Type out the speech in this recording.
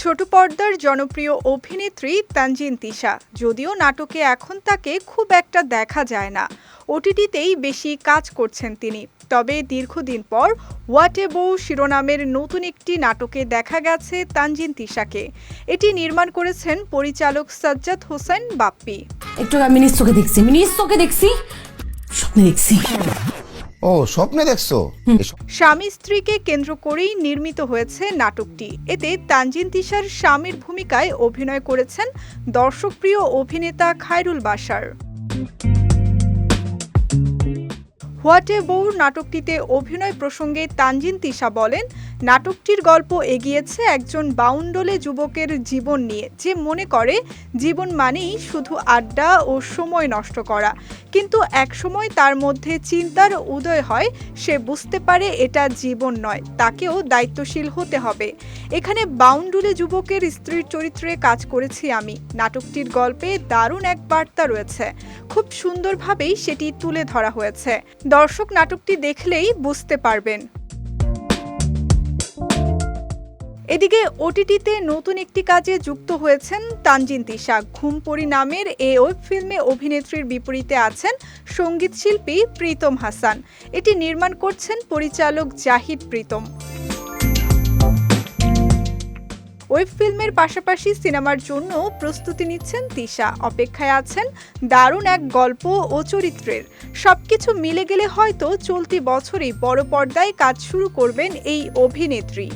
ছোট পর্দার জনপ্রিয় অভিনেত্রী তানজিন তিশা যদিও নাটকে এখন তাকে খুব একটা দেখা যায় না। ওটিটিতেই বেশি কাজ করছেন তিনি। তবে দীর্ঘদিন পর হোয়াট এ বউ শিরোনামের নতুন একটি নাটকে দেখা গেছে তানজিন তিশাকে। এটি নির্মাণ করেছেন পরিচালক সাজ্জাদ হোসেন বাপ্পি। একটু আমি নিজ চোখে দেখছি আমি নিজ চোখে দেখছি। স্বপ্নে দেখছি। ও স্বপ্নে দেখছ? স্বামী স্ত্রীকে কেন্দ্র করেই নির্মিত হয়েছে নাটকটি। এতে তানজিন তিশার স্বামীর ভূমিকায় অভিনয় করেছেন দর্শকপ্রিয় অভিনেতা খায়রুল বাশার। হোয়াট এ বউ নাটকটিতে অভিনয় প্রসঙ্গে তানজিন তিশা বলেন, নাটকটির গল্প এগিয়েছে একজন বাউন্ডলে যুবকের জীবন নিয়ে। যে মনে করে, জীবন মানেই শুধু আড্ডা ও সময় নষ্ট করা। কিন্তু একসময় তার মধ্যে চিন্তার উদয় হয়, সে বুঝতে পারে এটা জীবন নয়, তাকেও দায়িত্বশীল হতে হবে। এখানে বাউন্ডুলে যুবকের স্ত্রীর চরিত্রে কাজ করেছি আমি। নাটকটির গল্পে দারুণ এক বার্তা রয়েছে। খুব সুন্দরভাবেই সেটি তুলে ধরা হয়েছে। দর্শক নাটকটি দেখলেই বুঝতে পারবেন। এদিকে ওটিটিতে নতুন একটি কাজে যুক্ত হয়েছেন তানজিন তিশা। ঘুমপরি নামের এ ওয়েব ফিল্মে অভিনেত্রীর বিপরীতে আছেন সঙ্গীতশিল্পী প্রীতম হাসান। এটি নির্মাণ করছেন পরিচালক জাহিদ প্রীতম। ওয়েব ফিল্মের পাশাপাশি সিনেমার জন্য প্রস্তুতি নিচ্ছেন তিশা। অপেক্ষায় আছেন দারুণ এক গল্প ও চরিত্রের। সবকিছু মিলে গেলে হয়তো চলতি বছরেই বড় পর্দায় কাজ শুরু করবেন এই অভিনেত্রী।